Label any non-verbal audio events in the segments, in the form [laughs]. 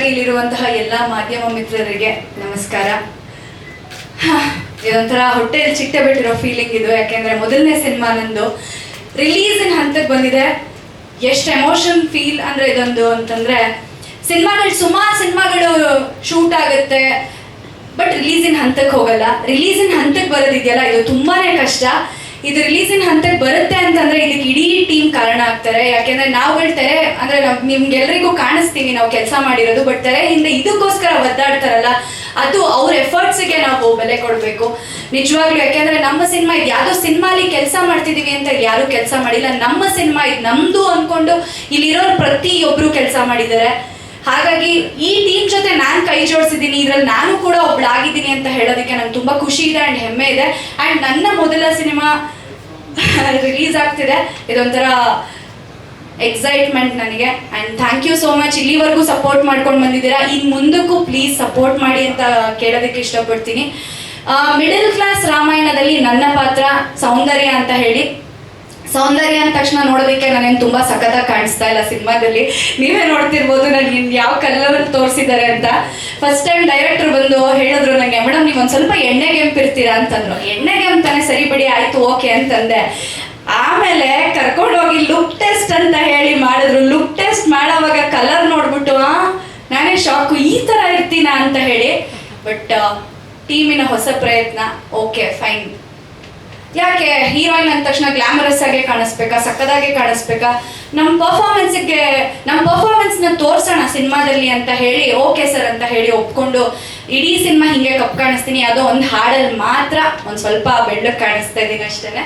ಹಾಗೆ ಇಲ್ಲಿರುವಂತಹ ಎಲ್ಲ ಮಾಧ್ಯಮ ಮಿತ್ರರಿಗೆ ನಮಸ್ಕಾರ. ಇದೊಂಥರ ಹೊಟ್ಟೆಯಲ್ಲಿ ಚಿಟ್ಟೆ ಬಿಟ್ಟಿರೋ ಫೀಲಿಂಗ್ ಇದು. ಯಾಕೆಂದ್ರೆ ಮೊದಲನೇ ಸಿನಿಮಾ ನಂದು ರಿಲೀಸಿನ ಹಂತಕ್ಕೆ ಬಂದಿದೆ. ಎಷ್ಟು ಎಮೋಷನ್ ಫೀಲ್ ಅಂದ್ರೆ ಇದೊಂದು ಅಂತಂದ್ರೆ ಸಿನಿಮಾಗಳು ಸುಮಾರು ಸಿನಿಮಾಗಳು ಶೂಟ್ ಆಗುತ್ತೆ ಬಟ್ ರಿಲೀಸಿನ ಹಂತಕ್ಕೆ ಹೋಗಲ್ಲ. ರಿಲೀಸಿನ ಹಂತಕ್ಕೆ ಬರೋದಿದೆಯಲ್ಲ, ಇದು ತುಂಬಾನೇ ಕಷ್ಟ. ಇದು ರಿಲೀಸಿನ ಹಂತಕ್ಕೆ ಬರುತ್ತೆ ಅಂತಂದ್ರೆ ಇದಕ್ಕೆ ಇಡೀ ಟೀಮ್ ಕಾರಣ ಆಗ್ತಾರೆ. ಯಾಕೆಂದ್ರೆ ನಾವು ಹೇಳ್ತಾರೆ ಅಂದ್ರೆ ನಿಮ್ಗೆಲ್ರಿಗೂ ಕಾಣಿಸ್ತೀವಿ ನಾವು ಕೆಲಸ ಮಾಡಿರೋದು ಬಟ್ ತೆರೆ ಹಿಂದೆ ಇದಕ್ಕೋಸ್ಕರ ಒದ್ದಾಡ್ತಾರಲ್ಲ, ಅದು ಅವ್ರ ಎಫರ್ಟ್ಸ್ಗೆ ನಾವು ಬೆಲೆ ಕೊಡಬೇಕು. ನಿಜವಾಗ್ಲೂ ಯಾಕೆಂದ್ರೆ ನಮ್ಮ ಸಿನಿಮಾ ಇದು ಯಾವುದೋ ಸಿನಿಮಾಲಿ ಕೆಲಸ ಮಾಡ್ತಿದೀವಿ ಅಂತ ಯಾರು ಕೆಲಸ ಮಾಡಿಲ್ಲ. ನಮ್ಮ ಸಿನಿಮಾ ಇದು ನಮ್ದು ಅನ್ಕೊಂಡು ಇಲ್ಲಿರೋರು ಪ್ರತಿಯೊಬ್ರು ಕೆಲಸ ಮಾಡಿದ್ದಾರೆ. ಹಾಗಾಗಿ ಈ ಟೀಮ್ ಜೊತೆ ನಾನು ಕೈ ಜೋಡಿಸಿದ್ದೀನಿ, ಇದ್ರಲ್ಲಿ ನಾನು ಕೂಡ ಒಬ್ಳಾಗಿದ್ದೀನಿ ಅಂತ ಹೇಳೋದಕ್ಕೆ ನಂಗೆ ತುಂಬಾ ಖುಷಿ ಇದೆ ಅಂಡ್ ಹೆಮ್ಮೆ ಇದೆ. ಅಂಡ್ ನನ್ನ ಮೊದಲ ಸಿನಿಮಾ [laughs] ರಿಲೀಸ್ ಆಗ್ತಿದೆ. ಇದೊಂಥರ ಎಕ್ಸೈಟ್ಮೆಂಟ್ ನನಗೆ. And thank you so much ಇಲ್ಲಿವರೆಗೂ ಸಪೋರ್ಟ್ ಮಾಡ್ಕೊಂಡು ಬಂದಿದ್ದೀರಾ? ಇನ್ನು ಮುಂದಕ್ಕೂ ಪ್ಲೀಸ್ ಸಪೋರ್ಟ್ ಮಾಡಿ ಅಂತ ಕೇಳೋದಕ್ಕೆ ಇಷ್ಟಪಡ್ತೀನಿ. ಮಿಡಲ್ ಕ್ಲಾಸ್ ರಾಮಾಯಣದಲ್ಲಿ ನನ್ನ ಪಾತ್ರ ಸೌಂದರ್ಯ ಅಂತ ಹೇಳಿ. ಸೌಂದರ್ಯ ಅಂದ ತಕ್ಷಣ ನೋಡೋದಕ್ಕೆ ನನಗೆ ತುಂಬಾ ಸಖತ್ತಾಗಿ ಕಾಣಿಸ್ತಾ ಇಲ್ಲ ಸಿನಿಮಾದಲ್ಲಿ. ನೀವೇ ನೋಡ್ತಿರ್ಬೋದು ನನಗೆ ಯಾವ ಕಲರ್ ತೋರಿಸಿದ್ದಾರೆ ಅಂತ. ಫಸ್ಟ್ ಟೈಮ್ ಡೈರೆಕ್ಟರ್ ಬಂದು ಹೇಳಿದ್ರು ನನಗೆ ಮೇಡಮ್, ನೀವು ಒಂದು ಸ್ವಲ್ಪ ಎಣ್ಣೆ ಗೆಂಪಿರ್ತೀರಾ ಅಂತಂದ್ರು. ಎಣ್ಣೆ ಗೆಂಪ್ತಾನೆ ಸರಿ ಬಿಡಿ, ಆಯ್ತು, ಓಕೆ, ಅಂತಂದೆ. ಆಮೇಲೆ ಕರ್ಕೊಂಡು ಹೋಗಿ ಲುಕ್ ಟೆಸ್ಟ್ ಅಂತ ಹೇಳಿ ಮಾಡಿದ್ರು. ಲುಕ್ ಟೆಸ್ಟ್ ಮಾಡೋವಾಗ ಕಲರ್ ನೋಡ್ಬಿಟ್ಟು, ಆ, ನಾನೇ ಶಾಕು ಈ ತರ ಇರ್ತೀನಾ? ಅಂತ ಹೇಳಿ. ಬಟ್ ಟೀಮಿನ ಹೊಸ ಪ್ರಯತ್ನ, ಓಕೆ ಫೈನ್ ಯಾಕೆ ಹೀರೋಯಿನ್ ಅಂದ ತಕ್ಷಣ ಗ್ಲಾಮರಸ್ ಆಗಿ ಕಾಣಿಸ್ಬೇಕಾ, ಸಕ್ಕದಾಗಿ ಕಾಣಿಸ್ಬೇಕಾ? ನಮ್ಮ ಪರ್ಫಾರ್ಮೆನ್ಸ್ಗೆ ನಮ್ಮ ಪರ್ಫಾರ್ಮೆನ್ಸ್ನ ತೋರ್ಸೋಣ ಸಿನಿಮಾದಲ್ಲಿ ಅಂತ ಹೇಳಿ, ಓಕೆ ಸರ್ ಅಂತ ಹೇಳಿ ಒಪ್ಕೊಂಡು ಇಡೀ ಸಿನಿಮಾ ಹಿಂಗೆ ಕಪ್ ಕಾಣಿಸ್ತೀನಿ. ಯಾವುದೋ ಒಂದು ಹಾಡಲ್ಲಿ ಮಾತ್ರ ಒಂದು ಸ್ವಲ್ಪ ಬೆಳ್ಳಕ್ಕೆ ಕಾಣಿಸ್ತಾ ಇದ್ದೀನಿ ಅಷ್ಟೇ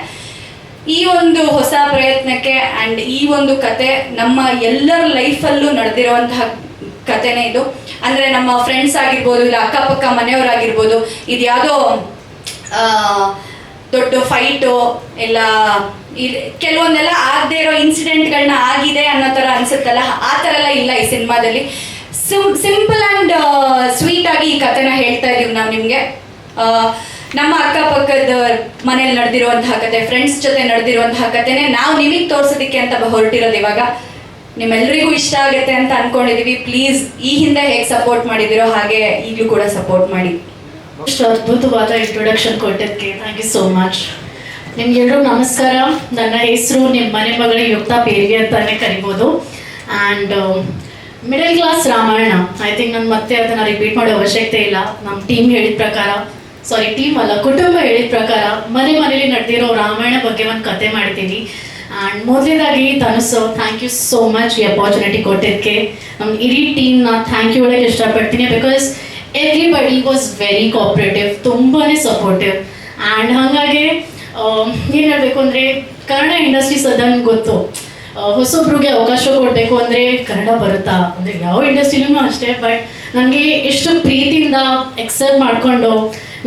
ಈ ಒಂದು ಹೊಸ ಪ್ರಯತ್ನಕ್ಕೆ ಆ್ಯಂಡ್ ಈ ಒಂದು ಕತೆ ನಮ್ಮ ಎಲ್ಲರ ಲೈಫಲ್ಲೂ ನಡೆದಿರುವಂತಹ ಕತೆನೇ ಇದು. ಅಂದರೆ ನಮ್ಮ ಫ್ರೆಂಡ್ಸ್ ಆಗಿರ್ಬೋದು, ಇಲ್ಲ ಅಕ್ಕಪಕ್ಕ ಮನೆಯವರಾಗಿರ್ಬೋದು ಇದು ಯಾವುದೋ ದೊಡ್ಡ ಫೈಟು ಎಲ್ಲ ಕೆಲವೊಂದೆಲ್ಲ ಆಗದೆ ಇರೋ ಇನ್ಸಿಡೆಂಟ್ಗಳನ್ನ ಆಗಿದೆ ಅನ್ನೋ ಥರ ಅನ್ಸುತ್ತಲ್ಲ? ಆ ಥರ ಎಲ್ಲ ಇಲ್ಲ ಈ ಸಿನಿಮಾದಲ್ಲಿ. ಸಿಂಪಲ್ ಆ್ಯಂಡ್ ಸ್ವೀಟ್ ಆಗಿ ಈ ಕಥೆನ ಹೇಳ್ತಾ ಇದೀವಿ ನಾವು ನಿಮಗೆ. ನಮ್ಮ ಅಕ್ಕಪಕ್ಕದ ಮನೇಲಿ ನಡೆದಿರುವಂತಹ ಕತೆ ಫ್ರೆಂಡ್ಸ್ ಜೊತೆ ನಡೆದಿರುವಂತಹ ಕಥೆನೇ ನಾವು ನಿಮಗೆ ತೋರಿಸೋದಕ್ಕೆ ಅಂತ ಹೊರಟಿರೋದು ಇವಾಗ. ನಿಮ್ಮೆಲ್ಲರಿಗೂ ಇಷ್ಟ ಆಗುತ್ತೆ ಅಂತ ಅನ್ಕೊಂಡಿದೀವಿ. ಪ್ಲೀಸ್ ಈ ಹಿಂದೆ ಹೇಗೆ ಸಪೋರ್ಟ್ ಮಾಡಿದಿರೋ ಹಾಗೆ ಈಗಲೂ ಕೂಡ ಸಪೋರ್ಟ್ ಮಾಡಿ. ಇಷ್ಟು ಅದ್ಭುತವಾದ ಇಂಟ್ರೊಡಕ್ಷನ್ ಕೊಟ್ಟಿದ್ದಕ್ಕೆ ಥ್ಯಾಂಕ್ ಯು ಸೋ ಮಚ್ ನಿಮ್ಗೆಲ್ಲರೂ ನಮಸ್ಕಾರ. ನನ್ನ ಹೆಸರು ನಿಮ್ಮ ಮನೆ ಮಗಳ ಯುಕ್ತ ಪೇರಿಗೆ ಅಂತಾನೆ ಕರಿಬೋದು. And middle class Ramayana. I think ನಾನು ಮತ್ತೆ ಅದನ್ನು ರಿಪೀಟ್ ಮಾಡೋ ಅವಶ್ಯಕತೆ ಇಲ್ಲ. ನಮ್ಮ ಟೀಮ್ ಹೇಳಿದ ಪ್ರಕಾರ ಸಾರಿ ಟೀಮ್ ಅಲ್ಲ, ಕುಟುಂಬ ಹೇಳಿದ ಪ್ರಕಾರ ಮನೆ ಮನೇಲಿ ನಡೆದಿರೋ ರಾಮಾಯಣ ಬಗ್ಗೆ ಒಂದು ಕತೆ ಮಾಡ್ತೀನಿ. ಆ್ಯಂಡ್ ಮೊದಲನೇದಾಗಿ ತನುಸು ಥ್ಯಾಂಕ್ ಯು ಸೋ ಮಚ್ ಈ ಅಪಾರ್ಚುನಿಟಿ ಕೊಟ್ಟಿದ್ದಕ್ಕೆ. ನಮ್ಮ ಇಡೀ ಟೀಮ್ನ ಥ್ಯಾಂಕ್ ಯು ಹೇಳಕ್ಕೆ ಇಷ್ಟಪಡ್ತೀನಿ because everybody was very cooperative ತುಂಬಾ ಸಪೋರ್ಟಿವ್ ಆ್ಯಂಡ್ ಹಾಗಾಗಿ ಏನು ಹೇಳಬೇಕು ಅಂದರೆ, ಕನ್ನಡ ಇಂಡಸ್ಟ್ರಿ ಸದನ್ ಗೊತ್ತು. ಹೊಸೊಬ್ರಿಗೆ ಅವಕಾಶ ಕೊಡಬೇಕು ಅಂದರೆ ಕನ್ನಡ ಬರುತ್ತಾ? ಅಂದರೆ ಯಾವ ಇಂಡಸ್ಟ್ರಿನೂ ಅಷ್ಟೇ ಬಟ್ ನನಗೆ ಎಷ್ಟು ಪ್ರೀತಿಯಿಂದ ಎಕ್ಸೆಪ್ಟ್ ಮಾಡಿಕೊಂಡು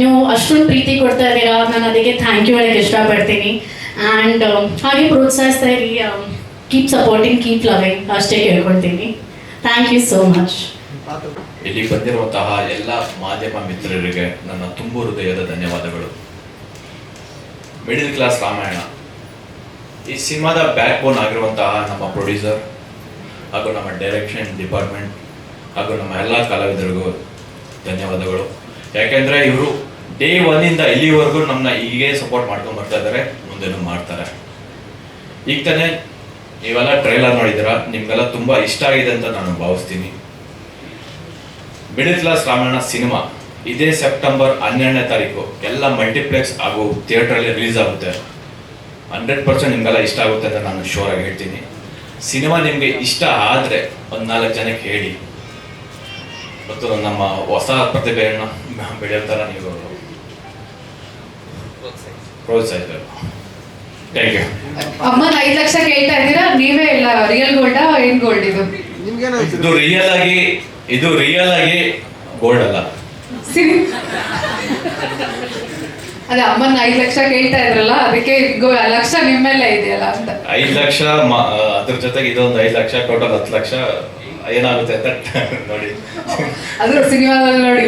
ನೀವು ಅಷ್ಟೊಂದು ಪ್ರೀತಿ ಕೊಡ್ತಾ ಇದ್ದೀರಾ, ನಾನು ಅದಕ್ಕೆ ಥ್ಯಾಂಕ್ ಯು ಹೇಳಕ್ಕೆ ಇಷ್ಟಪಡ್ತೀನಿ. ಆ್ಯಂಡ್ ಹಾಗೆ ಪ್ರೋತ್ಸಾಹಿಸ್ತಾ ಇರಿ ಕೀಪ್ ಸಪೋರ್ಟಿಂಗ್ ಕೀಪ್ ಲವಿಂಗ್ ಅಷ್ಟೇ ಕೇಳ್ಕೊಳ್ತೀನಿ. ಥ್ಯಾಂಕ್ ಯು ಸೋ ಮಚ್ ಇಲ್ಲಿ ಬಂದಿರುವಂತಹ ಎಲ್ಲ ಮಾಧ್ಯಮ ಮಿತ್ರರಿಗೆ ನನ್ನ ತುಂಬು ಹೃದಯದ ಧನ್ಯವಾದಗಳು. Middle class Ramayana. ಈ ಸಿನಿಮಾದ ಬ್ಯಾಕ್ ಬೋನ್ ಆಗಿರುವಂತಹ ನಮ್ಮ ಪ್ರೊಡ್ಯೂಸರ್ ಹಾಗೂ ನಮ್ಮ ಡೈರೆಕ್ಷನ್ ಡಿಪಾರ್ಟ್ಮೆಂಟ್ ಹಾಗೂ ನಮ್ಮ ಎಲ್ಲ ಕಲಾವಿದರಿಗೂ ಧನ್ಯವಾದಗಳು. ಯಾಕೆಂದ್ರೆ ಇವರು ಡೇ ಒನ್ನಿಂದ ಇಲ್ಲಿವರೆಗೂ ನಮ್ಮನ್ನ ಹೀಗೆ ಸಪೋರ್ಟ್ ಮಾಡ್ಕೊಂಡು ಬರ್ತಾ ಇದ್ದಾರೆ ಮುಂದೆನೂ ಮಾಡ್ತಾರೆ. ಈಗ ತಾನೇ ನೀವೆಲ್ಲ ಟ್ರೈಲರ್ ನೋಡಿದ್ದೀರಾ, ನಿಮ್ಗೆಲ್ಲ ತುಂಬಾ ಇಷ್ಟ ಆಗಿದೆ ಅಂತ ನಾನು ಭಾವಿಸ್ತೀನಿ. ಮಿಡಿಲ್ ಕ್ಲಾಸ್ ರಾಮಾಯಣ ಸಿನಿಮಾ ಇದೇ ಸೆಪ್ಟೆಂಬರ್ ಹನ್ನೆರಡನೇ ತಾರೀಕು. ಎಲ್ಲ ಮಲ್ಟಿಪ್ಲೆಕ್ಸ್ ಹಾಗೂ ಥಿಯೇಟ್ರಲ್ಲಿ ರಿಲೀಸ್ ಆಗುತ್ತೆ. ಹಂಡ್ರೆಡ್ ಪರ್ಸೆಂಟ್ ನಿಮಗೆಲ್ಲ ಇಷ್ಟ ಆಗುತ್ತೆ ಅಂತ ನಾನು ಶೋರ್ ಆಗಿ ಹೇಳ್ತೀನಿ. ಸಿನಿಮಾ ನಿಮಗೆ ಇಷ್ಟ ಆದರೆ ಒಂದು ನಾಲ್ಕು ಜನಕ್ಕೆ ಹೇಳಿ. ಮತ್ತು ನಮ್ಮ ಹೊಸ ಪ್ರತಿಭೆಯನ್ನು ಬೆಳೆಯೋ ಥರ ನೀವು? ಪ್ರೋತ್ಸಾಹಿಸಬೇಕು ಥ್ಯಾಂಕ್ ಯು ಅಮ್ಮ ಐದು ಲಕ್ಷ ಕೇಳ್ತಾ ಇದ್ದೀರಾ? ನೀವೇ ಇಲ್ಲ ರಿಯಲ್ ಗೋಲ್ಡಾ ಏನ್ ಗೋಲ್ಡ್ ಇದು? ರಿಯಲ್ ಆಗಿ ಇದು ರಿಯಲ್ ಆಗಿ ಗೋಲ್ಡ್ ಅಲ್ಲ. ಅದೇ ಅಮ್ಮನ ಐದ್ ಲಕ್ಷ ಕೇಳ್ತಾ ಇದ್ರಲ್ಲ ಅದಕ್ಕೆ ಲಕ್ಷ ನಿಮ್ಮೆಲ್ಲ ಇದೆಯಲ್ಲ ಅಂತ. ಐದು ಲಕ್ಷ ಅದ್ರ ಜೊತೆಗೆ ಇದೊಂದು ಐದು ಲಕ್ಷ ಟೋಟಲ್ ಹತ್ತು ಲಕ್ಷ ಏನಾಗುತ್ತೆ ಅಂತ ನೋಡಿ. ಅದು ಸಿನಿಮಾದಲ್ಲಿ ನೋಡಿ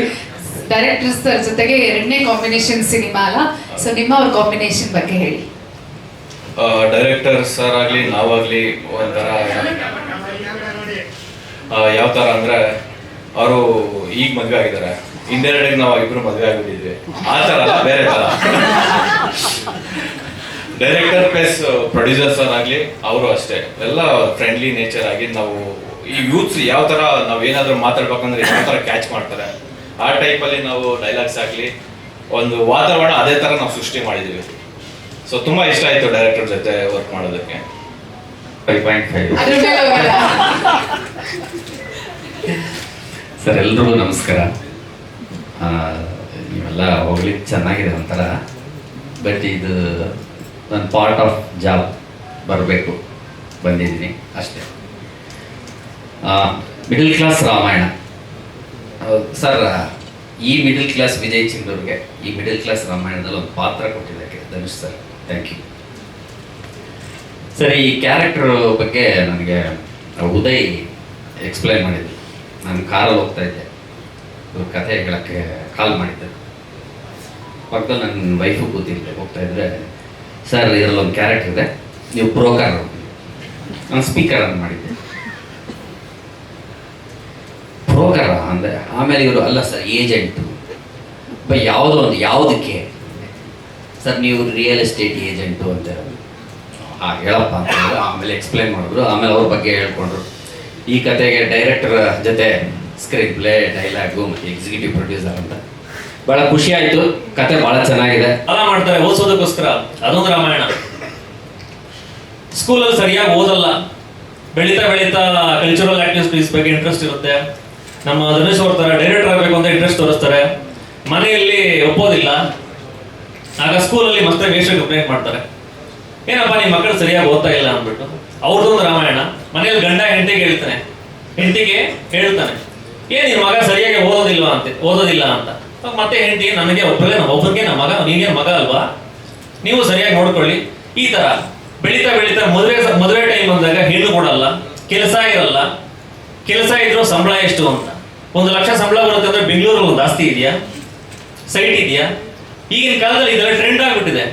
ಡೈರೆಕ್ಟರ್ಸ್ ಜೊತೆಗೆ ಎರಡನೇ ಕಾಂಬಿನೇಷನ್ ಸಿನಿಮಾ ಅಲ್ಲ ಸೊ ನಿಮ್ಮ ಅವ್ರ ಕಾಂಬಿನೇಷನ್ ಬಗ್ಗೆ ಹೇಳಿ. ಡೈರೆಕ್ಟರ್ ಸರ್ ಆಗಲಿ ನಾವಾಗಲಿ ಒಂಥರ ಯಾವ ಥರ ಅಂದರೆ ಅವರು ಈಗ ಮದುವೆ ಆಗಿದ್ದಾರೆ. ಇಂಡೆರಡಾಗಿ ನಾವು ಇಬ್ರು ಮದುವೆ ಆಗಿಬಿಟ್ಟಿದ್ವಿ. ಆ ಥರ ಅಲ್ಲ ಬೇರೆ ಥರ. ಡೈರೆಕ್ಟರ್ ಪ್ಲಸ್ ಪ್ರೊಡ್ಯೂಸರ್ಸ್ ಆಗಲಿ ಅವರು ಅಷ್ಟೇ. ಎಲ್ಲ ಫ್ರೆಂಡ್ಲಿ ನೇಚರ್ ಆಗಿ ನಾವು ಈ ಯೂತ್ಸ್ ಯಾವ ಥರ ನಾವು ಏನಾದರೂ ಮಾತಾಡ್ಬೇಕಂದ್ರೆ ಯಾವ ಥರ ಕ್ಯಾಚ್ ಮಾಡ್ತಾರೆ. ಆ ಟೈಪಲ್ಲಿ ನಾವು ಡೈಲಾಗ್ಸ್ ಆಗಲಿ ಒಂದು ವಾತಾವರಣ ಅದೇ ಥರ ನಾವು ಸೃಷ್ಟಿ ಮಾಡಿದ್ದೀವಿ ಸೊ ತುಂಬ ಇಷ್ಟ ಆಯಿತು ಡೈರೆಕ್ಟರ್ ಜೊತೆ ವರ್ಕ್ ಮಾಡೋದಕ್ಕೆ. Five point five. ಸರ್, ಎಲ್ರಿಗೂ ನಮಸ್ಕಾರ. ನೀವೆಲ್ಲ ಹೋಗ್ಲಿಕ್ಕೆ ಚೆನ್ನಾಗಿದೆ ಒಂಥರ. ಬಟ್ ಇದು ನನ್ನ ಪಾರ್ಟ್ ಆಫ್ ಜಾಬ್ ಬರಬೇಕು ಬಂದಿದ್ದೀನಿ ಅಷ್ಟೇ. Middle class Ramayana. ಸರ್, ಈ ಮಿಡಲ್ ಕ್ಲಾಸ್ ವಿಜಯ್ ಚಿಂದೂರ್ಗೆ ಈ ಮಿಡಲ್ ಕ್ಲಾಸ್ ರಾಮಾಯಣದಲ್ಲಿ ಒಂದು ಪಾತ್ರ ಕೊಟ್ಟಿದ್ದಕ್ಕೆ Dhanush sir thank you sir, ಈ ಕ್ಯಾರೆಕ್ಟರ್ ಬಗ್ಗೆ ನನಗೆ ಉದಯ್ ಎಕ್ಸ್ಪ್ಲೈನ್ ಮಾಡಿದ್ರು. ನಾನು ಕಾರಲ್ಲಿ ಹೋಗ್ತಾ ಇದ್ದೆ. ಇವ್ರ ಕಥೆ ಹೇಳಕ್ಕೆ ಕಾಲ್ ಮಾಡಿದ್ದೆ ಪಕ್ಕದಲ್ಲಿ ನನ್ನ ವೈಫು ಕೂತಿದ್ದೆ ಹೋಗ್ತಾ ಇದ್ರೆ ಸರ್ ಇದರಲ್ಲಿ ಒಂದು ಕ್ಯಾರೆಕ್ಟರ್ ಇದೆ. ನೀವು ಪ್ರೋಕಾರ ನಾನು ಸ್ಪೀಕರ್ ಅಂತ ಮಾಡಿದ್ದೆ. ಪ್ರೋಕಾರ ಅಂದರೆ ಆಮೇಲೆ ಇವರು, ಅಲ್ಲ ಸರ್ ಏಜೆಂಟು ಬೈ, ಯಾವುದೋ ಒಂದು, ಯಾವುದಕ್ಕೆ? ಸರ್ ನೀವು ರಿಯಲ್ ಎಸ್ಟೇಟ್ ಏಜೆಂಟು ಅಂತ ಹಾ ಹೇಳಪ್ಪ ಅಂತ ಆಮೇಲೆ ಎಕ್ಸ್ಪ್ಲೈನ್ ಮಾಡಿದ್ರು. ಆಮೇಲೆ ಅವ್ರ ಬಗ್ಗೆ ಹೇಳ್ಕೊಂಡ್ರು. ಈ ಕತೆಗೆ ಡೈರೆಕ್ಟರ್ ಜೊತೆ script play dialogue executive producer ಅಂತ. ಬಹಳ ಖುಷಿ ಆಯ್ತು ಕತೆ ಬಹಳ ಚೆನ್ನಾಗಿದೆ. ಅಲ್ಲ ಮಾಡ್ತಾರೆ, ಓದಿಸೋದಕ್ಕೋಸ್ಕರ. ಅದೊಂದು ರಾಮಾಯಣ. ಸ್ಕೂಲಲ್ಲಿ ಸರಿಯಾಗಿ ಓದಲ್ಲ. ಬೆಳೀತಾ ಬೆಳೀತಾ ಕಲ್ಚರಲ್ ಆಕ್ಟಿವಿಟೀಸ್ ಬಗ್ಗೆ ಇಂಟ್ರೆಸ್ಟ್ ಇರುತ್ತೆ. ನಮ್ಮ ಧನುಷ್ ಅವ್ರ ಥರ ಡೈರೆಕ್ಟರ್ ಆಗಬೇಕು ಅಂತ ಇಂಟ್ರೆಸ್ಟ್ ತೋರಿಸ್ತಾರೆ. ಮನೆಯಲ್ಲಿ ಒಪ್ಪೋದಿಲ್ಲ. ಆಗ ಸ್ಕೂಲಲ್ಲಿ ಮತ್ತೆ ವೇಷ ಕಂಪ್ಲೇಂಟ್ ಮಾಡ್ತಾರೆ. ಏನಪ್ಪ ನಿಮ್ಮ ಮಕ್ಕಳು ಸರಿಯಾಗಿ ಓದ್ತಾ ಇಲ್ಲ ಅಂದ್ಬಿಟ್ಟು. ಅವ್ರದ್ದೊಂದು ರಾಮಾಯಣ, ಮನೆಯಲ್ಲಿ ಗಂಡ ಹೆಂಡತಿಗೆ ಹೇಳ್ತಾನೆ. ಹೆಂಡತಿಗೆ ಹೇಳ್ತಾನೆ. ಏನ್ ನಿನ್ ಮಗ ಸರಿಯಾಗಿ ಓದೋದಿಲ್ಲ ಅಂತ? ಓದೋದಿಲ್ಲ ಅಂತ. ಮತ್ತೆ ಹೆಂಡತಿ, ನನಗೆ ಒಬ್ಬರೇ ಒಬ್ಬರಿಗೆ ನಮ್ಮ ಮಗ ನೀನೇನ್ ಮಗ ಅಲ್ವಾ? ನೀವು ಸರಿಯಾಗಿ ನೋಡ್ಕೊಳ್ಳಿ. ಈ ತರ ಬೆಳೀತಾ ಬೆಳೀತಾ ಮದುವೆ ಮದುವೆ ಟೈಮ್ ಬಂದಾಗ ಹೆಣ್ಣು ಕೊಡಲ್ಲ, ಕೆಲಸ ಇರಲ್ಲ. ಕೆಲಸ ಇದ್ರೂ ಸಂಬಳ ಎಷ್ಟು ಅಂತ. ಒಂದು ಲಕ್ಷ ಸಂಬಳ ಬರುತ್ತೆ ಅಂದ್ರೆ ಬೆಂಗಳೂರಲ್ಲಿ ಒಂದು ಆಸ್ತಿ ಇದೆಯಾ? ಸೈಟ್ ಇದೆಯಾ? ಈಗಿನ ಕಾಲದಲ್ಲಿ ಇದೆಲ್ಲ ಟ್ರೆಂಡ್ ಆಗ್ಬಿಟ್ಟಿದೆ.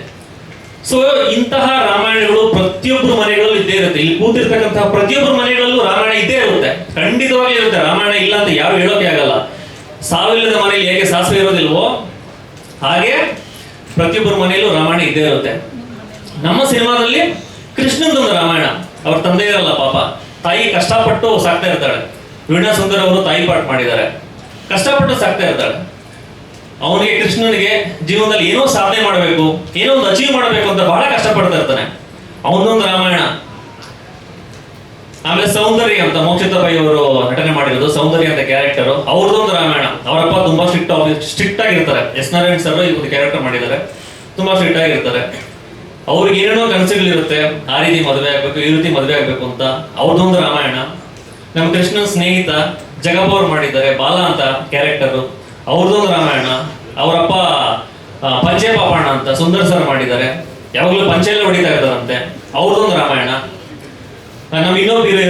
ಸೊ ಇಂತಹ ರಾಮಾಯಣಗಳು ಪ್ರತಿಯೊಬ್ಬರು ಮನೆಗಳಲ್ಲೂ ಇದ್ದೇ ಇರುತ್ತೆ. ಇಲ್ಲಿ ಕೂತಿರ್ತಕ್ಕಂತಹ ಪ್ರತಿಯೊಬ್ಬರ ಮನೆಗಳಲ್ಲೂ ರಾಮಾಯಣ ಇದ್ದೇ ಇರುತ್ತೆ. ಖಂಡಿತವಾಗಿ ಇರುತ್ತೆ. ರಾಮಾಯಣ ಇಲ್ಲ ಅಂತ ಯಾರು ಹೇಳೋಕೆ ಆಗಲ್ಲ. ಸಾವಿಲ್ಲದ ಮನೆಯಲ್ಲಿ ಹೇಗೆ ಸಾಸಿವೆ ಇರೋದಿಲ್ವೋ, ಹಾಗೆ ಪ್ರತಿಯೊಬ್ಬರ ಮನೆಯಲ್ಲೂ ರಾಮಾಯಣ ಇದ್ದೇ ಇರುತ್ತೆ. ನಮ್ಮ ಸಿನಿಮಾದಲ್ಲಿ ಕೃಷ್ಣಂದೊಂದು ರಾಮಾಯಣ. ಅವ್ರ ತಂದೆ ಇರಲ್ಲ ಪಾಪ. ತಾಯಿ ಕಷ್ಟಪಟ್ಟು ಸಾಕ್ತಾ ಇರ್ತಾಳೆ. ವೀಣಾ ಸುಂದರ್ ಅವರು ತಾಯಿ ಪಾಠ ಮಾಡಿದ್ದಾರೆ. ಕಷ್ಟಪಟ್ಟು ಸಾಕ್ತಾ ಇರ್ತಾಳೆ. ಅವನಿಗೆ ಕೃಷ್ಣನಿಗೆ ಜೀವನದಲ್ಲಿ ಏನೋ ಸಾಧನೆ ಮಾಡಬೇಕು, ಏನೋ ಒಂದು ಅಚೀವ್ ಮಾಡಬೇಕು ಅಂತ ಬಹಳ ಕಷ್ಟಪಡ್ತಾ ಇರ್ತಾನೆ. ಅವನೊಂದು ರಾಮಾಯಣ. ಆಮೇಲೆ ಸೌಂದರ್ಯ ಅಂತ ಮೋಕ್ಷಿತ ಬೈ ಅವರು ನಟನೆ ಮಾಡಿರೋದು, ಸೌಂದರ್ಯ ಅಂತ ಕ್ಯಾರೆಕ್ಟರ್ ಅವ್ರದ್ದೊಂದು ರಾಮಾಯಣ. ಅವರಪ್ಪ ತುಂಬಾ ಸ್ಟ್ರಿಕ್ಟ್ ಸ್ಟ್ರಿಕ್ಟ್ ಆಗಿರ್ತಾರೆ ಎಸ್ ನಾರಾಯಣ್ ಸರ್ ಈ ಒಂದು ಕ್ಯಾರೆಕ್ಟರ್ ಮಾಡಿದ್ದಾರೆ. ತುಂಬಾ ಸ್ಟ್ರಿಕ್ಟ್ ಆಗಿರ್ತಾರೆ ಅವ್ರಿಗೆ ಏನೇನೋ ಕನಸುಗಳಿರುತ್ತೆ, ಆ ರೀತಿ ಮದುವೆ ಆಗ್ಬೇಕು, ಈ ರೀತಿ ಮದುವೆ ಆಗ್ಬೇಕು ಅಂತ ಅವ್ರದ್ದೊಂದು ರಾಮಾಯಣ. ನಮ್ಮ ಕೃಷ್ಣನ್ ಸ್ನೇಹಿತ ಅವ್ರು ಮಾಡಿದ್ದಾರೆ, ಬಾಲ ಅಂತ ಕ್ಯಾರೆಕ್ಟರ್ ಅವ್ರದ್ದೊಂದು ರಾಮಾಯಣ, ಅವರಪ್ಪ ಪಂಚೆ ಪಾಪಣ್ಣ ಅಂತ ಸುಂದರ್ ಸರ್ ಮಾಡಿದ್ದಾರೆ. ಯಾವಾಗಲೂ ಪಂಚೆಲ್ಲ ಹೊಡಿತಾ ಇರ್ತಾರಂತೆ ಅವ್ರದ್ದೊಂದು ರಾಮಾಯಣ. ನಮ್ಮ ಇನ್ನೊಬ್ಬ ಹೀರೋ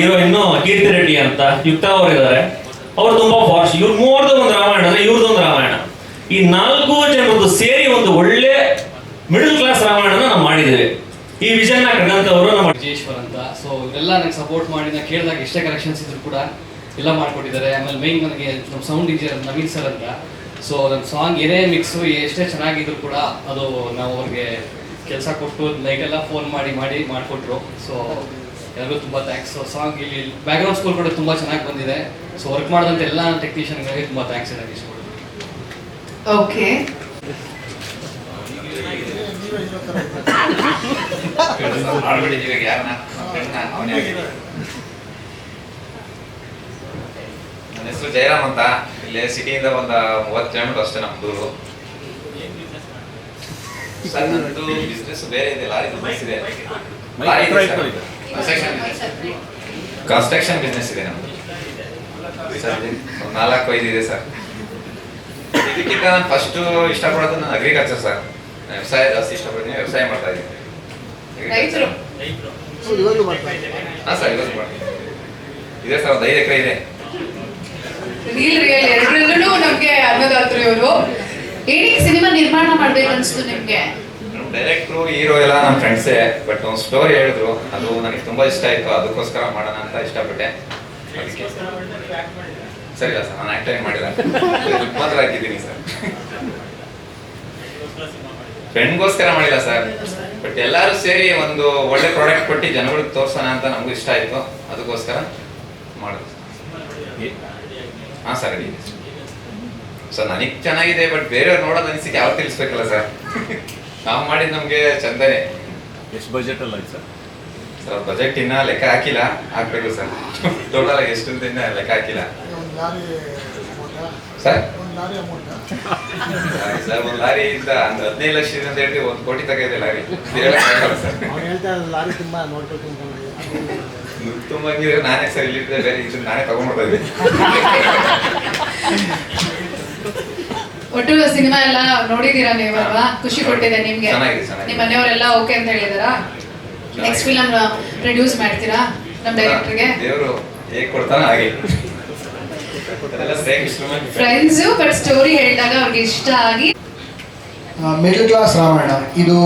ಹೀರೋಯಿನ್ ಕೀರ್ತಿ ರೆಡ್ಡಿ ಅಂತ ಯುಕ್ತ ಅವರಿದ್ದಾರೆ ಅವ್ರು ತುಂಬಾ ಫಾರ್ಸ್ ಇವ್ರ ಮೂವರ್ದು ಒಂದು ರಾಮಾಯಣ ಅಂದ್ರೆ ಇವ್ರದ್ದೊಂದು ರಾಮಾಯಣ. ಈ ನಾಲ್ಕು ಜನರದ್ದು ಸೇರಿ ಒಂದು ಒಳ್ಳೆ ಮಿಡಲ್ ಕ್ಲಾಸ್ ರಾಮಾಯಣನ ನಾವು ಮಾಡಿದ್ದೇವೆ. ಈ ವಿಷನ್ ಕಟ್ಟಂತ ಅವರು ನಮ್ಮ ವಿಜಯೇಶ್ವರ್ ಅಂತ. ಸೊ ಇವರೆಲ್ಲ ನನಗೆ ಸಪೋರ್ಟ್ ಮಾಡಿ, ನಾನು ಕೇಳಿದಾಗ ಎಷ್ಟೇ ಕಲೆಕ್ಷನ್ಸ್ ಇದ್ರು ಕೂಡ ಎಲ್ಲ ಮಾಡ್ಕೊಟ್ಟಿದ್ದಾರೆ. ಆಮೇಲೆ ಮೈನ್ ನನಗೆ ನಮ್ಮ ಸೌಂಡ್ ಇಂಜಿನಿಯರ್ ನವೀನ್ ಸರ್ ಅಂತ. ಸೊ ನನ್ನ ಸಾಂಗ್ ಏನೇ ಮಿಕ್ಸು ಎಷ್ಟೇ ಚೆನ್ನಾಗಿದ್ರು ಕೂಡ ಅದು ನಾವು ಅವ್ರಿಗೆ ಕೆಲಸ ಕೊಟ್ಟು ನೈಟೆಲ್ಲ ಫೋನ್ ಮಾಡಿ ಮಾಡಿ ಮಾಡಿಕೊಟ್ರು. ಸೊ ಎಲ್ಲರಿಗೂ ತುಂಬ ಥ್ಯಾಂಕ್ಸ್ ಸೊ ಸಾಂಗ್ ಇಲ್ಲಿ ಬ್ಯಾಕ್ಗ್ರೌಂಡ್ ಸ್ಕೋರ್ ಕೂಡ ತುಂಬ ಚೆನ್ನಾಗಿ ಬಂದಿದೆ. ಸೊ ವರ್ಕ್ ಮಾಡಿದಂಥ ಎಲ್ಲ ಟೆಕ್ನಿಷಿಯನ್ಗಳಿಗೆ ತುಂಬ ಥ್ಯಾಂಕ್ಸ್ ಇದೆ ಇಷ್ಟಪಡ್ತೀನಿ ಓಕೆ ನನ್ನ ಹೆಸರು ಜಯರಾಮ್ ಅಂತ. ಇಲ್ಲಿ ಸಿಟಿಯಿಂದ ಒಂದು ಮೂವತ್ತು ಕಿಲೋಮೀಟರ್ ಅಷ್ಟೇ ನಮ್ಮ ದೂರು. ಸರ್ ನಂದು ಬಿಸ್ನೆಸ್ ಬೇರೆ ಇದೆ ಲಾರಿ ಬಿಸ್ನೆಸ್ ಇದೆ. ಕನ್ಸ್ಟ್ರಕ್ಷನ್ ಬಿಸ್ನೆಸ್ ಇದೆ ನಮ್ದು. ನಾಲ್ಕು ಐದು ಇದೆ ಸರ್ ಇದಕ್ಕಿಂತ ನಾನು ಫಸ್ಟು ಇಷ್ಟಪಡೋದು ನಾನು ಅಗ್ರಿಕಲ್ಚರ್ ಸರ್ ನಾನು ವ್ಯವಸಾಯ ಜಾಸ್ತಿ ಇಷ್ಟಪಡ್ತೀನಿ ವ್ಯವಸಾಯ ಮಾಡ್ತಾ ಇದ್ದೀನಿ. ಹಾಂ ಸರ್ ಇವತ್ತು ಮಾಡ್ತೀನಿ. ಇದೆ ಸರ್ ಒಂದು ಐದು ಎಕರೆ ಇದೆ. ರೀಲ್ ರಿಯಲ್ ಎರಡರಲ್ಲೂ ನಮ್ಗೆ ಅನ್ನದಾತ್ರು ಇವರು. ಏನಕ್ಕೆ ಸಿನಿಮಾ ನಿರ್ಮಾಣ ಮಾಡ್ಬೇಕು ಅನ್ಸ್ತು ನಿಮ್ಗೆ? ಡೈರೆಕ್ಟ್ರು ಹೀರೋ ಎಲ್ಲ ನಮ್ಮ ಫ್ರೆಂಡ್ಸೇ ಬಟ್ ಒಂದು ಸ್ಟೋರಿ ಹೇಳಿದ್ರು. ಅದು ನನಗೆ ತುಂಬಾ ಇಷ್ಟ ಆಯ್ತು. ಅದಕ್ಕೋಸ್ಕರ ಮಾಡೋಣ ಅಂತ ಇಷ್ಟಪಟ್ಟೆ. ಸರಿ ಸರ್, ನಾನು ಆಕ್ಟ್ ಮಾಡಿಲ್ಲ. ಮಾತ್ರ ಹಾಕಿದ್ದೀನಿ ಸರ್. ಫ್ರೆಂಡ್ಗೋಸ್ಕರ ಮಾಡಿಲ್ಲ ಸರ್. ಬಟ್ ಎಲ್ಲರೂ ಸೇರಿ ಒಂದು ಒಳ್ಳೆ ಪ್ರಾಡಕ್ಟ್ ಕೊಟ್ಟು ಜನಗಳಿಗೆ ತೋರ್ಸೋಣ ಅಂತ ನಮಗೂ ಇಷ್ಟ ಆಯ್ತು. ಅದಕ್ಕೋಸ್ಕರ ಮಾಡೋದು. ಹಾಂ ಸರ್ ಇದೆ. ಸರ್ ನನಗೆ ಚೆನ್ನಾಗಿದೆ ಬಟ್ ಬೇರೆಯವ್ರು ನೋಡೋದು ಅನಿಸಿಕೆ ಯಾವ ತಿಳಿಸ್ಬೇಕಲ್ಲ ಸರ್? ನಾವು ಮಾಡಿದ್ ನಮಗೆ ಚಂದನೆ. ಎಷ್ಟು ಬಜೆಟ್ ಅಲ್ಲ ಸರ್? ಸರ್ ಬಜೆಟ್ ಇನ್ನ ಲೆಕ್ಕ ಹಾಕಿಲ್ಲ. ಹಾಕ್ಬೇಕು ಸರ್. ಟೋಟಲ್ ಎಷ್ಟು ಅಂತ ಇನ್ನ ಲೆಕ್ಕ ಹಾಕಿಲ್ಲ. ಸರ್? ಸರ್ ಒಂದು ಲಾರಿ ಇಂದ ಒಂದು ಹದಿನೈದು ಲಕ್ಷ ಅಂತ ಹೇಳಿ ಒಂದು ಕೋಟಿ ತಗೈದೆ ಲಾರಿ. ಸರ್. ದುಡ್ಡು ನಾನೇ ಸರ್ ಇಲ್ಲಿದ್ದೆ ಬೇರೆ ಇದನ್ನ ನಾನೇ ತಗೊಂಡ್ಬಿಡ್ತಾ ಇದ್ದೆ ಒಟ್ಟು ಸಿನಿಮಾ ಎಲ್ಲ ನೋಡಿದೀರಾ ನೀವಲ್ವಾ ಖುಷಿ ಕೊಟ್ಟಿದೆ ನಿಮ್ಗೆ. ಚೆನ್ನಾಗಿದೆ, ಚೆನ್ನಾಗಿದೆ. ನಿಮ್ಮ ಮನೆಯವರೆಲ್ಲ ಓಕೆ ಅಂತ ಹೇಳಿದಾರಾ? ನೆಕ್ಸ್ಟ್ ಫಿಲಮ್ ಪ್ರೊಡ್ಯೂಸ್ ಮಾಡ್ತೀರಾ ನಮ್ಮ ಡೈರೆಕ್ಟರ್ಗೆ ದೇವರು ಹೇಗೆ ಕೊಡ್ತಾನ ಹಾಗೆ. ಸೇಮ್ ಫ್ರೆಂಡ್ಸ್ ಬಟ್ ಸ್ಟೋರಿ ಹೇಳಿದಾಗ ಅವ್ರಿಗೆ ಇಷ್ಟ ಆಗಿ ಮಿಡಲ್ ಕ್ಲಾಸ್ ರಾಮಾಯಣ. ಇದು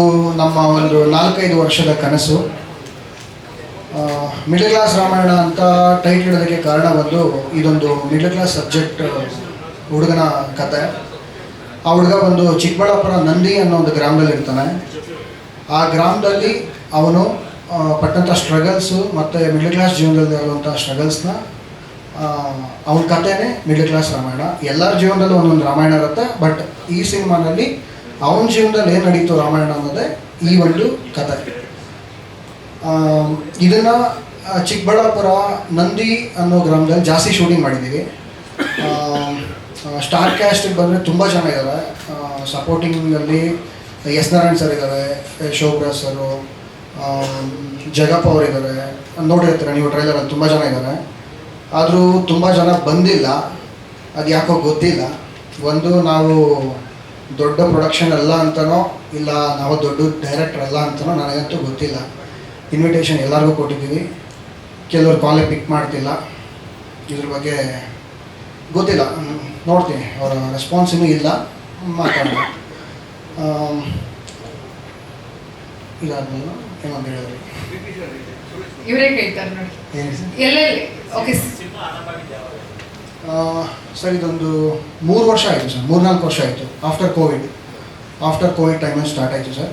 ನಮ್ಮ ಒಂದು ನಾಲ್ಕೈದು ವರ್ಷದ ಕನಸು. ಮಿಡಲ್ ಕ್ಲಾಸ್ ರಾಮಾಯಣ ಅಂತ ಟೈಟ್ ಇಡೋದಕ್ಕೆ ಕಾರಣ ಬಂದು ಇದೊಂದು ಮಿಡಲ್ ಕ್ಲಾಸ್ ಸಬ್ಜೆಕ್ಟ್ ಹುಡುಗನ ಕತೆ. ಆ ಹುಡುಗ ಬಂದು ಚಿಕ್ಕಬಳ್ಳಾಪುರ ನಂದಿ ಅನ್ನೋ ಒಂದು ಗ್ರಾಮದಲ್ಲಿ ಇರ್ತಾನೆ. ಆ ಗ್ರಾಮದಲ್ಲಿ ಅವನು ಪಟ್ಟಂಥ ಸ್ಟ್ರಗಲ್ಸು ಮತ್ತು ಮಿಡಲ್ ಕ್ಲಾಸ್ ಜೀವನದಲ್ಲಿ ಆಗುವಂಥ ಸ್ಟ್ರಗಲ್ಸ್ನ ಅವನ ಕಥೆನೇ ಮಿಡಲ್ ಕ್ಲಾಸ್ ರಾಮಾಯಣ. ಎಲ್ಲರ ಜೀವನದಲ್ಲೂ ಒಂದೊಂದು ರಾಮಾಯಣ ಇರುತ್ತೆ ಬಟ್ ಈ ಸಿನಿಮಾನಲ್ಲಿ ಅವನ ಜೀವನದಲ್ಲಿ ಏನು ನಡೀತು ರಾಮಾಯಣ ಅನ್ನೋದೇ ಈ ಒಂದು ಕಥೆ ಇದನ್ನ ಚಿಕ್ಕಬಳ್ಳಾಪುರ ನಂದಿ ಅನ್ನೋ ಗ್ರಾಮದಲ್ಲಿ ಜಾಸ್ತಿ ಶೂಟಿಂಗ್ ಮಾಡಿದ್ದೀವಿ ಸ್ಟಾರ್ ಕ್ಯಾಸ್ಟಿಗೆ ಬಂದರೆ ತುಂಬ ಜನ ಇದ್ದಾರೆ ಸಪೋರ್ಟಿಂಗಲ್ಲಿ ಎಸ್ ನಾರಾಯಣ್ ಸರ್ ಇದ್ದಾರೆ ಶೋಭರಾಜ್ ಸರು ಜಗಪ್ಪ ಅವರು ಇದ್ದಾರೆ ನೋಡಿರ್ತಾರೆ ನೀವು ಟ್ರೈಲರಲ್ಲಿ ತುಂಬ ಜನ ಇದ್ದಾರೆ ಆದರೂ ತುಂಬ ಜನ ಬಂದಿಲ್ಲ. ಅದು ಯಾಕೋ ಗೊತ್ತಿಲ್ಲ. ಒಂದು, ನಾವು ದೊಡ್ಡ ಪ್ರೊಡಕ್ಷನ್ ಅಲ್ಲ ಅಂತನೋ, ಇಲ್ಲ ನಾವು ದೊಡ್ಡ ಡೈರೆಕ್ಟರ್ ಅಲ್ಲ ಅಂತನೋ ನನಗಂತೂ ಗೊತ್ತಿಲ್ಲ. ಇನ್ವಿಟೇಷನ್ ಎಲ್ಲರಿಗೂ ಕೊಟ್ಟಿದ್ದೀವಿ. ಕೆಲವರು ಕಾಲೇ ಪಿಕ್ ಮಾಡ್ತಿಲ್ಲ. ಇದ್ರ ಬಗ್ಗೆ ಗೊತ್ತಿಲ್ಲ. ನೋಡ್ತೀನಿ. ಅವರ ರೆಸ್ಪಾನ್ಸ್ ಇನ್ನೂ ಇಲ್ಲ. ಮಾತಾಡೋಣ. ಇದಾದ್ಮೇಲೆ ಏನಂತ ಹೇಳಿದ್ರಿ? ಇವರೇ ಕೇಳ್ತಾರೆ ನೋಡಿ. ಏನು ಸರ್? ಎಲ್ಲೆಲ್ಲಿ? ಓಕೆ ಸರ್ ಇದೊಂದು ಮೂರು ವರ್ಷ ಆಯಿತು ಸರ್. ಮೂರ್ನಾಲ್ಕು ವರ್ಷ ಆಯಿತು. ಆಫ್ಟರ್ ಕೋವಿಡ್ ಆಫ್ಟರ್ ಕೋವಿಡ್ ಟೈಮಲ್ಲಿ ಸ್ಟಾರ್ಟ್ ಆಯಿತು ಸರ್.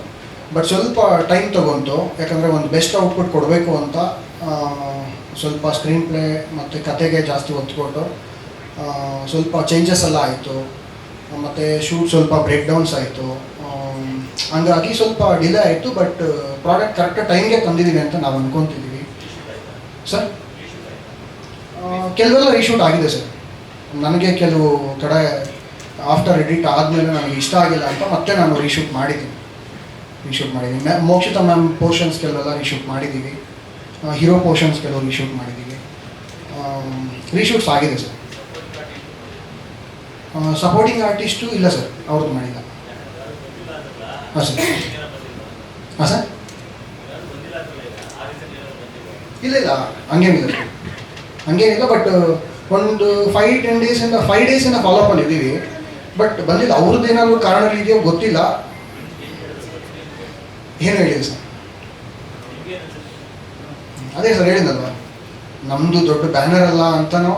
ಬಟ್ ಸ್ವಲ್ಪ ಟೈಮ್ ತೊಗೊಂತು, ಯಾಕಂದರೆ ಒಂದು ಬೆಸ್ಟ್ ಔಟ್ಪುಟ್ ಕೊಡಬೇಕು ಅಂತ ಸ್ವಲ್ಪ ಸ್ಕ್ರೀನ್ ಪ್ಲೇ ಮತ್ತು ಕತೆಗೆ ಜಾಸ್ತಿ ಒತ್ತುಕೊಟ್ಟು ಸ್ವಲ್ಪ ಚೇಂಜಸ್ ಎಲ್ಲ ಆಯಿತು. ಮತ್ತು ಶೂಟ್ ಸ್ವಲ್ಪ ಬ್ರೇಕ್ ಡೌನ್ಸ್ ಆಯಿತು ಹಂಗಾಗಿ ಸ್ವಲ್ಪ ಡಿಲೇ ಆಯಿತು ಬಟ್ ಪ್ರಾಡಕ್ಟ್ ಕರೆಕ್ಟ್ ಟೈಮ್ಗೆ ತಂದಿದ್ದೀವಿ ಅಂತ ನಾವು ಅಂದ್ಕೊತಿದ್ದೀವಿ ಸರ್ ಕೆಲವೆಲ್ಲ ರೀಶೂಟ್ ಆಗಿದೆ ಸರ್ ನನಗೆ ಕೆಲವು ಕಡೆ ಆಫ್ಟರ್ ಎಡಿಟ್ ಆದಮೇಲೆ ನನಗೆ ಇಷ್ಟ ಆಗಿಲ್ಲ ಅಂತ ಮತ್ತೆ ನಾನು ರೀಶೂಟ್ ಮಾಡಿದ್ದೀನಿ. ರೀಶೂಟ್ ಮಾಡಿದ್ದೀವಿ ಮ್ಯಾಮ್ ಮೋಕ್ಷಿತ ಮ್ಯಾಮ್ ಪೋರ್ಷನ್ಸ್ ಕೆಲವೆಲ್ಲ ರೀಶೂಟ್ ಮಾಡಿದ್ದೀವಿ ಹೀರೋ ಪೋರ್ಷನ್ಸ್ ಕೆಲವು ರೀಶೂಟ್ ಮಾಡಿದ್ದೀವಿ ರೀಶೂಟ್ಸ್ ಆಗಿದೆ ಸರ್. ಸಪೋರ್ಟಿಂಗ್ ಆರ್ಟಿಸ್ಟು ಇಲ್ಲ ಸರ್ ಅವ್ರದ್ದು ಮಾಡಿಲ್ಲ. ಹಾಂ ಸರ್. ಹಾಂ ಸರ್? ಇಲ್ಲ ಇಲ್ಲ, ಹಂಗೇನಿಲ್ಲ ಸರ್. ಹಂಗೇನಿಲ್ಲ ಬಟ್ ಒಂದು ಫೈವ್ ಟೆನ್ ಡೇಸಿಂದ ಫೈವ್ ಡೇಸಿಂದ ಫಾಲೋ ಮಾಡಿದ್ದೀವಿ. ಬಟ್ ಬಂದಿಲ್ಲ, ಅವ್ರದ್ದು ಏನಾದರೂ ಕಾರಣಗಳಿದೆಯೋ ಗೊತ್ತಿಲ್ಲ. ಏನು ಹೇಳಿ ಸರ್? ಅದೇ ಸರ್ ಹೇಳಿದ್ನಲ್ವ? ನಮ್ಮದು ದೊಡ್ಡ ಬ್ಯಾನರ್ ಅಲ್ಲ ಅಂತನೋ,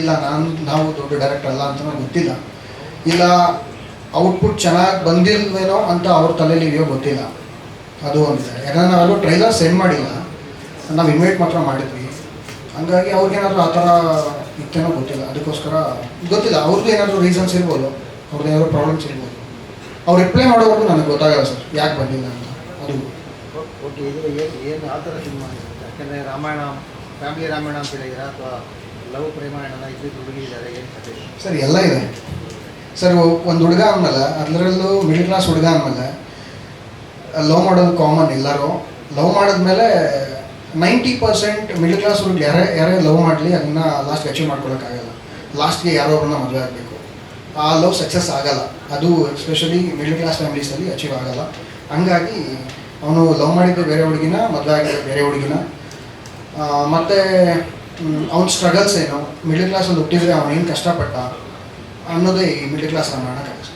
ಇಲ್ಲ ನಾನು, ನಾವು ದೊಡ್ಡ ಡೈರೆಕ್ಟರ್ ಅಲ್ಲ ಅಂತನೋ ಗೊತ್ತಿಲ್ಲ. ಇಲ್ಲ ಔಟ್ಪುಟ್ ಚೆನ್ನಾಗಿ ಬಂದಿಲ್ವೇನೋ ಅಂತ ಅವ್ರ ತಲೆಯಲ್ಲಿ ಇದೆಯೋ ಗೊತ್ತಿಲ್ಲ. ಅದು ಒಂದು ಯಾಕಂದರೆ ನಾವೆಲ್ಲೂ ಟ್ರೈಲರ್ ಸೆಂಡ್ ಮಾಡಿಲ್ಲ. ನಾವು ಇನ್ವೈಟ್ ಮಾತ್ರ ಮಾಡಿದ್ವಿ. ಹಂಗಾಗಿ ಅವ್ರಿಗೇನಾದರೂ ಆ ಥರ ಇತ್ತೇನೋ ಗೊತ್ತಿಲ್ಲ. ಅದಕ್ಕೋಸ್ಕರ, ಗೊತ್ತಿಲ್ಲ ಅವ್ರದ್ದು ಏನಾದರೂ ರೀಸನ್ಸ್ ಇರ್ಬೋದು. ಅವ್ರದ್ದು ಏನಾದರೂ ಪ್ರಾಬ್ಲಮ್ಸ್ ಇರ್ಬೋದು. ಅವ್ರು ರಿಪ್ಲೈ ಮಾಡೋವರೆಗೂ ನನಗೆ ಗೊತ್ತಾಗಲ್ಲ ಸರ್ ಯಾಕೆ ಬಂದಿಲ್ಲ ಅಂತ. ಓಕೆ ಇದು ಏನು ಏನು ಆ ಥರ ಸಿನಿಮಾ ಯಾಕೆಂದರೆ ರಾಮಾಯಣ ಫ್ಯಾಮಿಲಿ ರಾಮಾಯಣ ಅಂತ ಹೇಳಿದ್ದೀರಾ? ಅಥವಾ ಲವ್ ಪ್ರೇಮಾಯಣ ಇದ್ದಿದ್ದು ಹುಡುಗಿ ಇದ್ದಾರೆ ಏನು ಕತೆ? ಸರ್ ಎಲ್ಲ ಇದೆ. ಸರ್ ಒಂದು ಹುಡುಗ ಅಂದಮೇಲೆ ಅದರಲ್ಲೂ ಮಿಡಿಲ್ ಕ್ಲಾಸ್ ಹುಡುಗ ಅಂದಮೇಲೆ ಲವ್ ಮಾಡೋದು ಕಾಮನ್ ಎಲ್ಲರೂ. ಲವ್ ಮಾಡಿದ್ಮೇಲೆ ನೈಂಟಿ ಪರ್ಸೆಂಟ್ ಮಿಡಲ್ ಕ್ಲಾಸ್ ಹುಡುಗ ಯಾರೇ ಯಾರೇ ಲವ್ ಮಾಡಲಿ ಅದನ್ನ ಲಾಸ್ಟ್ಗೆ ಅಚೀವ್ ಮಾಡ್ಕೊಳಕ್ಕಾಗಲ್ಲ. ಲಾಸ್ಟ್ಗೆ ಯಾರೋ ಅವ್ರನ್ನ ಮದುವೆ ಆಗಬೇಕು. ಆ ಲವ್ ಸಕ್ಸಸ್ ಆಗಲ್ಲ. ಅದು ಎಸ್ಪೆಷಲಿ ಮಿಡಲ್ ಕ್ಲಾಸ್ ಫ್ಯಾಮಿಲೀಸಲ್ಲಿ ಅಚೀವ್ ಆಗಲ್ಲ. ಹಂಗಾಗಿ ಅವನು ಲವ್ ಮಾಡಿದ್ದು ಬೇರೆ ಹುಡುಗಿನ ಮದುವೆ ಆಗಿದ್ದೆ ಬೇರೆ ಹುಡುಗಿನ. ಮತ್ತು ಅವ್ನ ಸ್ಟ್ರಗಲ್ಸ್ ಏನು? ಮಿಡಲ್ ಕ್ಲಾಸಲ್ಲಿ ಹುಟ್ಟಿದ್ರೆ ಅವನು ಏನು ಕಷ್ಟಪಟ್ಟ ಅನ್ನೋದೇ ಈ ಮಿಡಲ್ ಕ್ಲಾಸ್ ರಾಮಾಯಣ ಕಥೆ.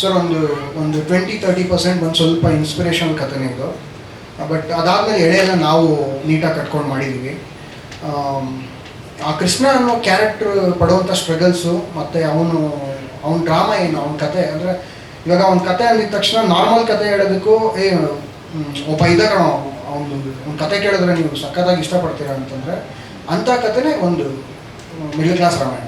ಸರ್ ಒಂದು ಒಂದು ಟ್ವೆಂಟಿ ತರ್ಟಿ ಪರ್ಸೆಂಟ್ ಒಂದು ಸ್ವಲ್ಪ ಇನ್ಸ್ಪಿರೇಷನ್ ಕಥೆನೇ ಇದು ಬಟ್ ಅದಾದಮೇಲೆ ಎಳೆಯೆಲ್ಲ ನಾವು ನೀಟಾಗಿ ಕಟ್ಕೊಂಡು ಮಾಡಿದ್ದೀವಿ ಆ ಕೃಷ್ಣ ಅನ್ನೋ ಕ್ಯಾರೆಕ್ಟ್ರ್ ಪಡುವಂಥ ಸ್ಟ್ರಗಲ್ಸು ಮತ್ತು ಅವನು ಅವನ ಡ್ರಾಮಾ ಏನು ಅವನ ಕತೆ ಅಂದರೆ ಇವಾಗ ಒಂದು ಕತೆ ಅಂದಿದ ತಕ್ಷಣ ನಾರ್ಮಲ್ ಕತೆ ಹೇಳೋದಕ್ಕೂ, ಏ ಒಬ್ಬ ಇದ್ದ ಕಣ ಅವನು ಒಂದು ಕತೆ ಕೇಳಿದ್ರೆ ನೀವು ಸಖತ್ತಾಗಿ ಇಷ್ಟಪಡ್ತೀರಾ ಅಂತಂದರೆ, ಅಂಥ ಕತೆನೇ ಒಂದು, ಮಿಡಲ್ ಕ್ಲಾಸ್ ರಾಮಾಯಣ.